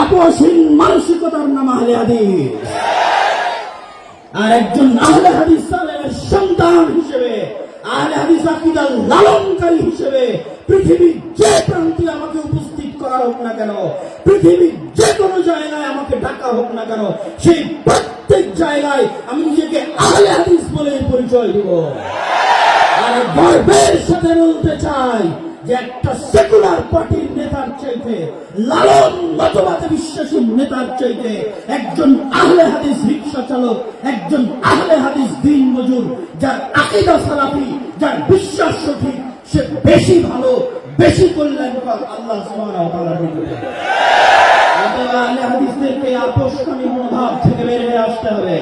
আপোষহীন মানসিকতার নাম আহলে হাদিস। আর একজন আহলে হাদিস সালেমের সন্তান হিসেবে, আহলে হাদিস আকিদার লালনকারী হিসেবে পৃথিবীর যে প্রান্তে আমাকে উপস্থিত করা হোক না কেন, পৃথিবীর যে কোনো জায়গায় আমাকে ডাকা হোক না কেন, সেই প্রত্যেক জায়গায় আমি নিজেকে আহলে হাদিস বলে পরিচয় দিব। আর গর্বের সাথে বলতে চাই যে একটা সেকুলার পার্টির নেতার চাইতে লালন মতবাদে বিশ্বাসী নেতার চাইতে একজন আহলে হাদিস রিক্সা চালক একজন আহলে হাদিস দিন মজুর যার আকিদা সালাফি যার বিশ্বাস সঠিক সে বেশি ভালো বেশি কল্যাণকর আল্লাহ আহলে হাদিসদেরকে আপোষকামী মনোভাব থেকে বের হয়ে আসতে হবে।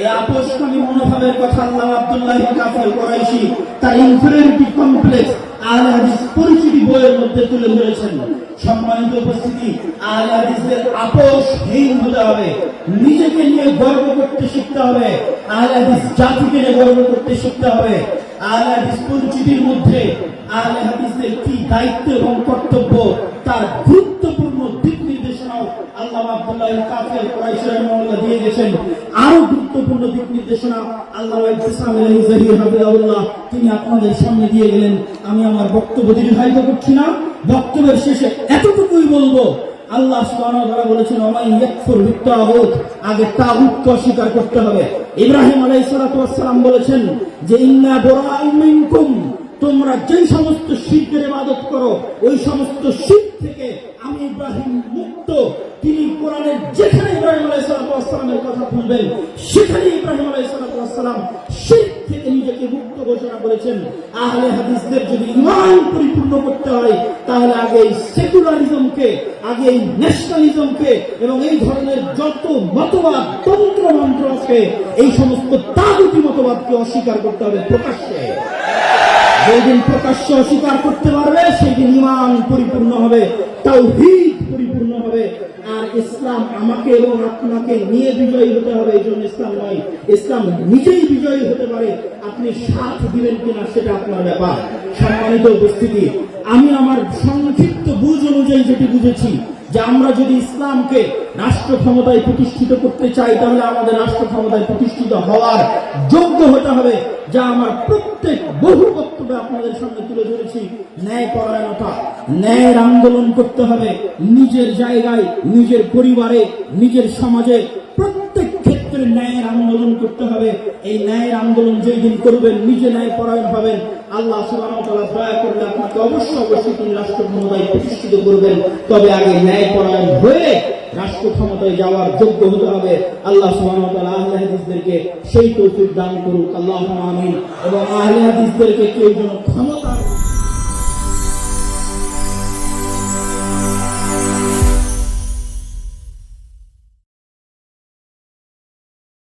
এই আপোষকামী মনোভাবের কথা আল্লাহ আব্দুল্লাহ কাফের কোরাইশি, তার ইনফেরিয়রিটি কমপ্লেক্স আহলে হাদিস পরিচিতি বইয়ের মধ্যে তুলে ধরেছেন। সম্মানিত উপস্থিতি আহলে হাদিসদের আপোষহীন হতে হবে। নিজেকে নিয়ে গর্ব করতে শিখতে হবে। আহলে হাদিস জাতিকে নিয়ে গর্ব করতে শিখতে হবে। আহলে হাদিস পরিচিতির মধ্যে আহলে হাদিসদের কি দায়িত্ব এবং কর্তব্য, তার গুরুত্বপূর্ণ দিক নির্দেশনাও আল্লাহ আব্দুল্লাহ কাফের কুরাইশ রাহিমাহুল্লাহ দিয়ে গেছেন। আরও গুরুত্বপূর্ণ দিক নির্দেশনা আল্লাহ তিনি আপনাদের সামনে দিয়ে গেলেন। আমি আমার বক্তব্য দীর্ঘায়িত করছি না। বক্তব্যের শেষে এতটুকুই বলব, আল্লাহ বলেছেন আগে তাগুতকে অস্বীকার করতে হবে। ইব্রাহিম আলাইহিস সালাতু বলেছেন যে, ইন্না মিনকুম তোমরা যেই সমস্ত শিরকের ইবাদত করো, ওই সমস্ত শির থেকে আমি ইব্রাহিম মুক্ত। তিনি কোরআনের যেখানে ইব্রাহিম কথা বলবেন। সেখানে ইব্রাহিম আলাইহিসসালাম শিরক থেকে নিজেকে মুক্ত ঘোষণা করেছেন। আহলে হাদিসদের যদি ইমান পরিপূর্ণ করতে হয়, তাহলে আগে এই সেকুলারিজমকে, আগে এই ন্যাশনালিজমকে এবং এই ধরনের যত মতবাদ তন্ত্র মন্ত্র আছে, এই সমস্ত তাগুতি মতবাদকে অস্বীকার করতে হবে প্রকাশ্যে। যেদিন প্রকাশ্য অস্বীকার করতে পারবে সেই দিন ইমান পরিপূর্ণ হবে। তাও পরিপূর্ণ হবে আর ইসলাম আমাকে এবং আপনাকে নিয়ে বিজয়ী হতে হবে, এই জন্য ইসলাম নয়। ইসলাম নিজেই বিজয়ী হতে পারে, আপনি সাথ দিবেন কিনা সেটা আপনার ব্যাপার। সম্মানিত উপস্থিতি, আমি আমার সংক্ষিপ্ত বুঝ অনুযায়ী যেটি বুঝেছি, যে আমরা যদি ইসলামকে রাষ্ট্র ক্ষমতায় প্রতিষ্ঠিত করতে চাই, তাহলে আমাদের রাষ্ট্র ক্ষমতায় প্রতিষ্ঠিত হওয়ার যোগ্য হতে হবে, যা আমার প্রত্যেক বহু বক্তব্যে আপনাদের সামনে তুলে ধরেছি। ন্যায় পরায়ণতা, ন্যায়ের আন্দোলন করতে হবে। নিজের জায়গায়, নিজের পরিবারে, নিজের সমাজে আন্দোলন করতে হবে। এই ন্যায়ের আন্দোলন যেই দিন করবেন, নিজে ন্যায় পরায়ণ হবেন। আল্লাহ সুবহানাহু দয়া করলে আপনাকে অবশ্যই অবশ্যই তিনি রাষ্ট্র ক্ষমতায় প্রতিষ্ঠিত করবেন। তবে আগে ন্যায় পরায়ণ হয়ে রাষ্ট্র ক্ষমতায় যাওয়ার যোগ্য হতে হবে। আল্লাহ হাদিসদেরকে সেই তৌফিক দান করুক। আল্লাহুম্মা আমিন। এবং আহলে হাদিসদেরকে কেউ যেন ক্ষমতার